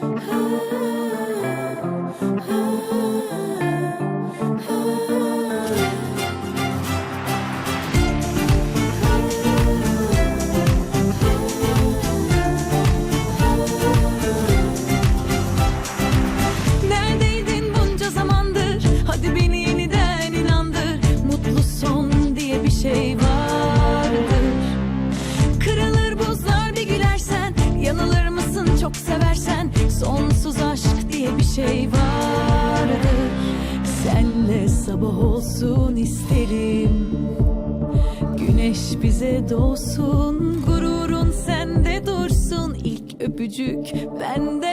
Oh. Bir şey vardır. Senle sabah olsun isterim. Güneş bize doğsun, gururun sende dursun. İlk öpücük benden